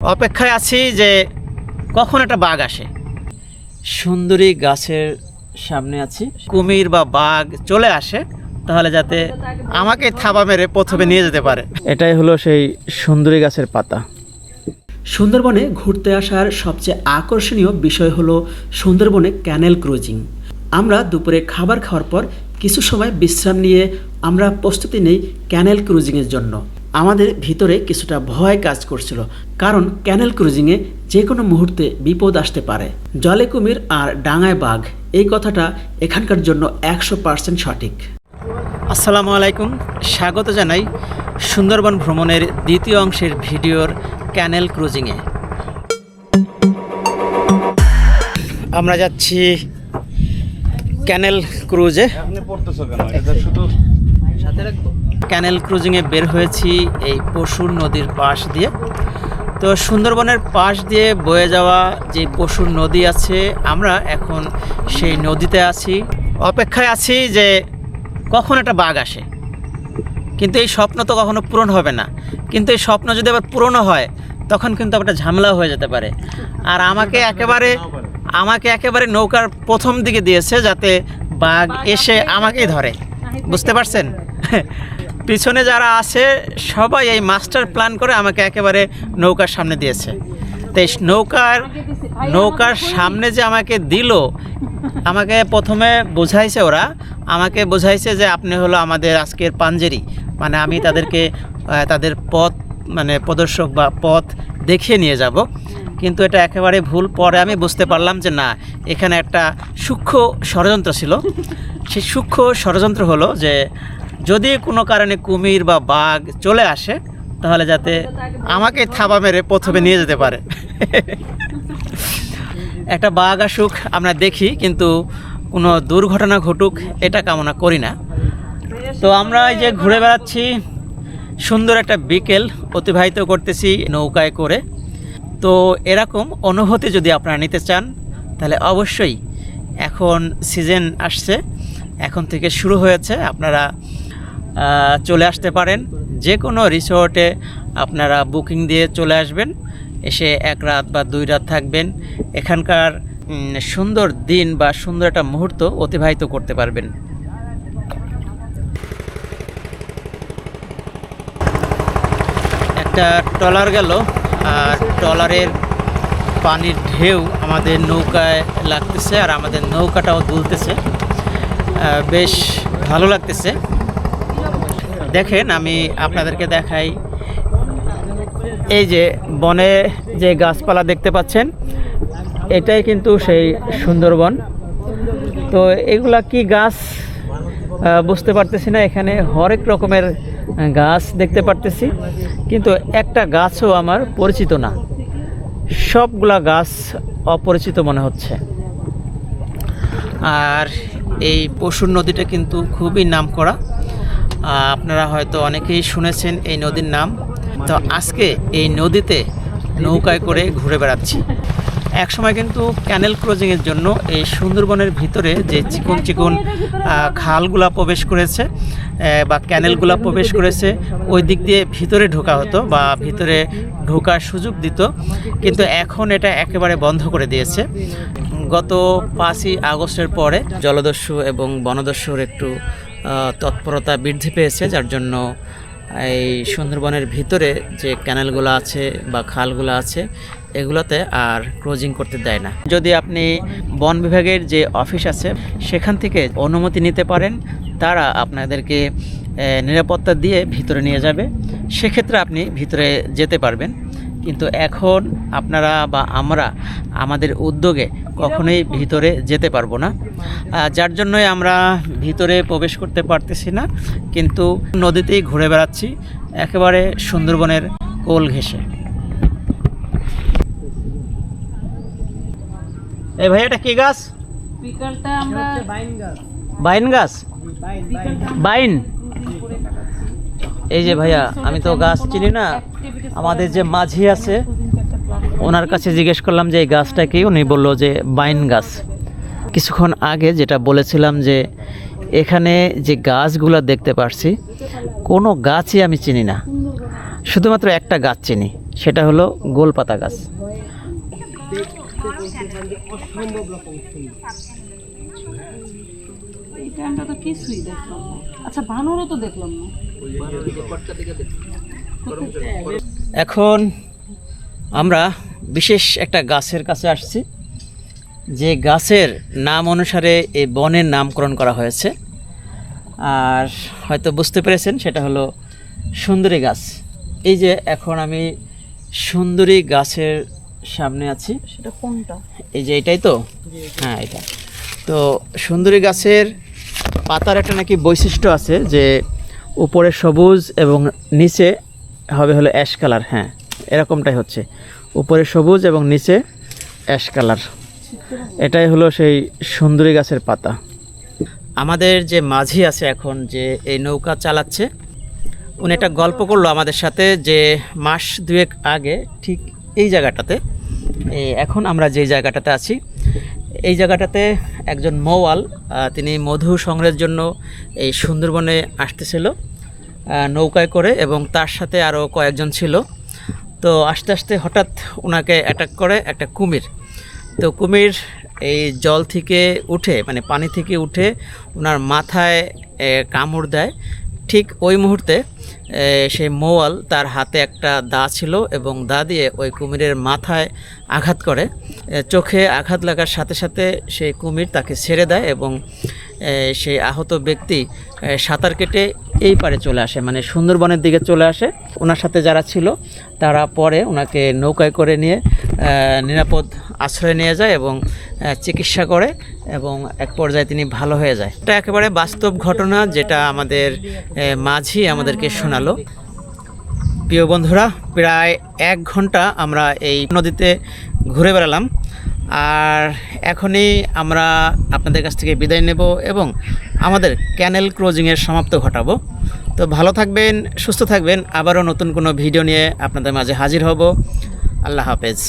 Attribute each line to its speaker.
Speaker 1: অপেক্ষায় আছি যে কখন একটা বাঘ আসে। সুন্দরী গাছের সামনে আছি। কুমির বা বাঘ চলে আসে তাহলে যাতে আমাকে থাবা মেরে প্রথমে নিয়ে যেতে পারে। এটাই হলো সেই সুন্দরী গাছের পাতা।
Speaker 2: সুন্দরবনে ঘুরতে আসার সবচেয়ে আকর্ষণীয় বিষয় হলো সুন্দরবনে ক্যানেল ক্রুজিং আমরা দুপুরে খাবার খাওয়ার পর কিছু সময় বিশ্রাম নিয়ে আমরা প্রস্তুতি নেই ক্যানেল ক্রুজিংয়ের জন্য। আমাদের ভিতরে কিছুটা ভয় কাজ করছিল কারণ ক্যানেল ক্রুজিংয়ে যে কোনো মুহূর্তে বিপদ আসতে পারে। জলে কুমির আর ডাঙায় বাঘ এই কথাটা এখানকার জন্য একশো পার্সেন্ট সঠিক।
Speaker 1: আসসালামু আলাইকুম স্বাগত জানাই সুন্দরবন ভ্রমণের দ্বিতীয় অংশের ভিডিওর ক্যানেল ক্রুজিংয়ে। আমরা যাচ্ছি ক্যানেল ক্রুজে।
Speaker 3: শুধু
Speaker 1: ক্যানেল ক্রুজিংয়ে বের হয়েছি এই পশুর নদীর পাশ দিয়ে। তো সুন্দরবনের পাশ দিয়ে বয়ে যাওয়া যে পশুর নদী আছে, আমরা এখন সেই নদীতে আছি। অপেক্ষায় আছি যে কখন একটা বাঘ আসে। কিন্তু এই স্বপ্ন তো কখনো পূরণ হবে না। কিন্তু এই স্বপ্ন যদি আবার পূরণও হয়, তখন কিন্তু একটা ঝামেলা হয়ে যেতে পারে। আর আমাকে একেবারে আমাকে একেবারে নৌকার প্রথম দিকে দিয়েছে যাতে বাঘ এসে আমাকেই ধরে। বুঝতে পারছেন? পিছনে যারা আছে, সবাই এই মাস্টার প্ল্যান করে আমাকে একেবারে নৌকার সামনে দিয়েছে। তো নৌকার নৌকার সামনে যে আমাকে দিল, আমাকে প্রথমে বোঝাইছে ওরা। আমাকে বোঝাইছে যে আপনি হলো আমাদের আজকের পাঞ্জেরি। মানে আমি তাদেরকে তাদের পথ মানে প্রদর্শক বা পথ দেখিয়ে নিয়ে যাব। কিন্তু এটা একেবারে ভুল। পরে আমি বুঝতে পারলাম যে না, এখানে একটা সূক্ষ্ম ষড়যন্ত্র ছিল। সেই সূক্ষ্ম ষড়যন্ত্র হলো যে যদি কোনো কারণে কুমির বা বাঘ চলে আসে, তাহলে যাতে আমাকে থাবা মেরে প্রথমে নিয়ে যেতে পারে। একটা বাঘ আসুক, আমরা দেখি, কিন্তু কোনো দুর্ঘটনা ঘটুক, এটা কামনা করি না। তো আমরা এই যে ঘুরে বেড়াচ্ছি, সুন্দর একটা বিকেল অতিবাহিত করতেছি নৌকায় করে। তো এরকম অনুভূতি যদি আপনারা নিতে চান, তাহলে অবশ্যই এখন সিজন আসছে, এখন থেকে শুরু হয়েছে, আপনারা চলে আসতে পারেন। যে কোনো রিসোর্টে আপনারা বুকিং দিয়ে চলে আসবেন। এসে এক রাত বা দুই রাত থাকবেন। এখানকার সুন্দর দিন বা সুন্দর একটা মুহূর্ত অতিবাহিত করতে পারবেন। একটা ট্রলার গেল, আর ট্রলারের পানির ঢেউ আমাদের নৌকায় লাগতেছে, আর আমাদের নৌকাটাও দুলতেছে। বেশ ভালো লাগতেছে। দেখেন আমি আপনাদেরকে দেখাই। এই যে বনে যে গাছপালা দেখতে পাচ্ছেন এটাই কিন্তু সেই সুন্দরবন। তো এগুলা কি গাছ? বুঝতে পারতেছি না এখানে হরেক রকমের গাছ দেখতে পারতেছি। কিন্তু একটা গাছও আমার পরিচিত না। সবগুলা গাছ অপরিচিত মনে হচ্ছে। আর এই পশুর নদীটা কিন্তু খুবই নামকরা। আহ, আপনারা হয়তো অনেকেই শুনেছেন এই নদীর নাম। তো আজকে এই নদীতে নৌকায় করে ঘুরে বেড়াচ্ছি। এক সময় কিন্তু ক্যানেল ক্রজিংয়ের জন্য এই সুন্দরবনের ভিতরে যে চিকন চিকন খালগুলা প্রবেশ করেছে বা ক্যানেলগুলা প্রবেশ করেছে, ওই দিক দিয়ে ভিতরে ঢোকা হতো বা ভিতরে ঢোকার সুযোগ দিত। কিন্তু এখন এটা একেবারে বন্ধ করে দিয়েছে। গত পাঁচই আগস্টের পরে জলদস্যু এবং বনদস্যুর একটু তৎপরতা বৃদ্ধি পেয়েছে, যার জন্য এই সুন্দরবনের ভিতরে যে ক্যানেলগুলো আছে বা খালগুলো আছে, এগুলোতে আর ক্লোজিং করতে দেয় না। যদি আপনি বন বিভাগের যে অফিস আছে, সেখান থেকে অনুমতি নিতে পারেন, তারা আপনাদেরকে নিরাপত্তা দিয়ে ভিতরে নিয়ে যাবে। সেক্ষেত্রে আপনি ভিতরে যেতে পারবেন। কিন্তু এখন আপনারা বা আমরা আমাদের উদ্যোগে কখনোই ভিতরে যেতে পারব না। যার জন্যই আমরা ভিতরে প্রবেশ করতে পারতেছি না কিন্তু নদীতেই ঘুরে বেড়াচ্ছি একেবারে সুন্দরবনের কোল ঘেঁষে। এই ভাই এটা কি গাছ? বাইন গাছ। বাইন এই যে ভাইয়া আমি তো গাছ চিনি না। আমাদের যে মাঝি আছে ওনার কাছে জিজ্ঞেস করলাম যে এই গাছটা কি? উনি বলল যে বাইন গাছ। কিছুক্ষণ আগে যেটা বলেছিলাম যে এখানে যে গাছগুলো দেখতে পারছি কোনো গাছই আমি চিনি না। শুধুমাত্র একটা গাছ চিনি সেটা হলো গোলপাতা গাছ।
Speaker 4: আচ্ছা বানরও তো দেখলাম না।
Speaker 1: এখন আমরা বিশেষ একটা গাছের কাছে আসছি। যে গাছের নাম অনুসারে এই বনের নামকরণ করা হয়েছে। আর হয়তো বুঝতে পেরেছেন সেটা হলো সুন্দরী গাছ। এই যে এখন আমি সুন্দরী গাছের সামনে আছি।
Speaker 4: সেটা কোনটা?
Speaker 1: এই যে এটাই তো? হ্যাঁ এটা। তো সুন্দরী গাছের পাতার একটা নাকি বৈশিষ্ট্য আছে যে উপরে সবুজ এবং নিচে হবে হলো অ্যাশ কালার হ্যাঁ এরকমটাই হচ্ছে। উপরে সবুজ এবং নিচে অ্যাশ কালার এটাই হলো সেই সুন্দরী গাছের পাতা। আমাদের যে মাঝি আছে এখন যে এই নৌকা চালাচ্ছে, উনি একটা গল্প করল আমাদের সাথে যে মাস দুয়েক আগে ঠিক এই জায়গাটাতে এখন আমরা যে জায়গাটাতে আছি, এই জায়গাটাতে একজন মৌয়াল তিনি মধু সংগ্রহের জন্য এই সুন্দরবনে আসতেছিল। নৌকায় করে এবং তার সাথে আরও কয়েকজন ছিল। তো আস্তে আস্তে হঠাৎ ওনাকে অ্যাটাক করে একটা কুমির। তো কুমির এই জল থেকে উঠে মানে পানি থেকে উঠে ওনার মাথায় কামড় দেয়। ঠিক ওই মুহূর্তে সেই মোয়াল তার হাতে একটা দা ছিল এবং দা দিয়ে ওই কুমিরের মাথায় আঘাত করে। চোখে আঘাত লাগার সাথে সাথে সেই কুমির তাকে ছেড়ে দেয় এবং সেই আহত ব্যক্তি সাঁতার কেটে এই পারে চলে আসে মানে সুন্দরবনের দিকে চলে আসে। ওনার সাথে যারা ছিল, তারা পরে ওনাকে নৌকায় করে নিয়ে নিরাপদ আশ্রয় নিয়ে যায় এবং চিকিৎসা করে এবং এক পর্যায়ে তিনি ভালো হয়ে যায়। এটা একেবারে বাস্তব ঘটনা যেটা আমাদের মাঝি আমাদেরকে শোনালো। প্রিয় বন্ধুরা, প্রায় এক ঘণ্টা আমরা এই নদীতে ঘুরে বেড়ালাম। আর এখনই আমরা আপনাদের কাছ থেকে বিদায় নেব এবং আমাদের ক্যানেল ক্লোজিংয়ের সমাপ্ত ঘটাবো। তো ভালো থাকবেন, সুস্থ থাকবেন, আবারও নতুন কোনো ভিডিও নিয়ে আপনাদের মাঝে হাজির হব। আল্লাহ হাফেজ।